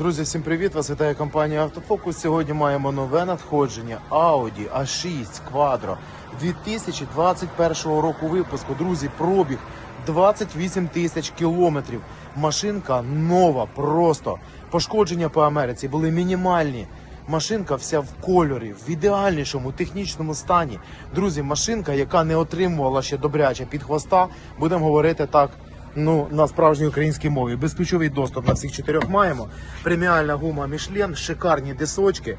Друзі, всім привіт! Вас вітає компанія Автофокус. Сьогодні маємо нове надходження Audi A6 Quattro 2021 року випуску. Друзі, пробіг 28 тисяч кілометрів. Машинка нова, просто пошкодження по Америці були мінімальні. Машинка вся в кольорі, в ідеальнішому технічному стані. Друзі, машинка, яка не отримувала ще добряче під хвоста, будемо говорити так. Ну, на справжній українській мові. Безключовий доступ на всіх чотирьох маємо. Преміальна гума Мішлен, шикарні дисочки,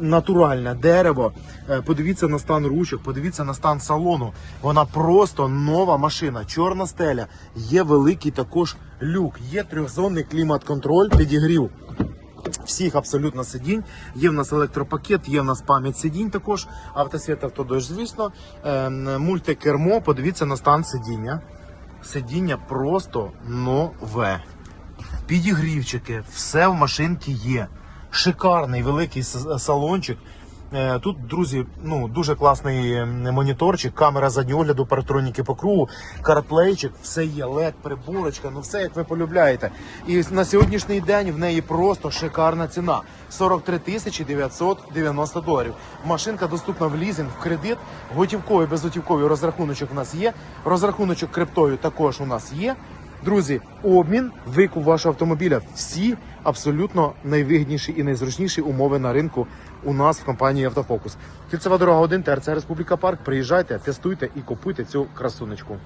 натуральне дерево. Е, Подивіться на стан ручок, подивіться на стан салону. Вона просто нова машина, чорна стеля. Є великий також люк, є трьохзонний клімат-контроль, підігрів всіх абсолютно сидінь. Є в нас електропакет, є в нас пам'ять сидінь також, автосвіт, автодощ, звісно. Ем, Мультикермо, подивіться на стан сидіння. Сидіння просто нове. Підігрівчики, все в машинці є. Шикарний великий салончик. Е, Тут, друзі, ну дуже класний моніторчик, камера заднього огляду, паратроніки по кругу, карплейчик, все є, LED, приборочка, ну все як ви полюбляєте. І на сьогоднішній день в неї просто шикарна ціна 43 тисячі 990 доларів. Машинка доступна в лізинг, в кредит, готівковий, безготівковий розрахуночок у нас є. Розрахуночок криптою також у нас є. Друзі, обмін, викуп вашого автомобіля. Всі абсолютно найвигідніші і найзручніші умови на ринку у нас в компанії Автофокус. Кільцева дорога 1, ТРЦ Республіка Парк. Приїжджайте, тестуйте і купуйте цю красунечку.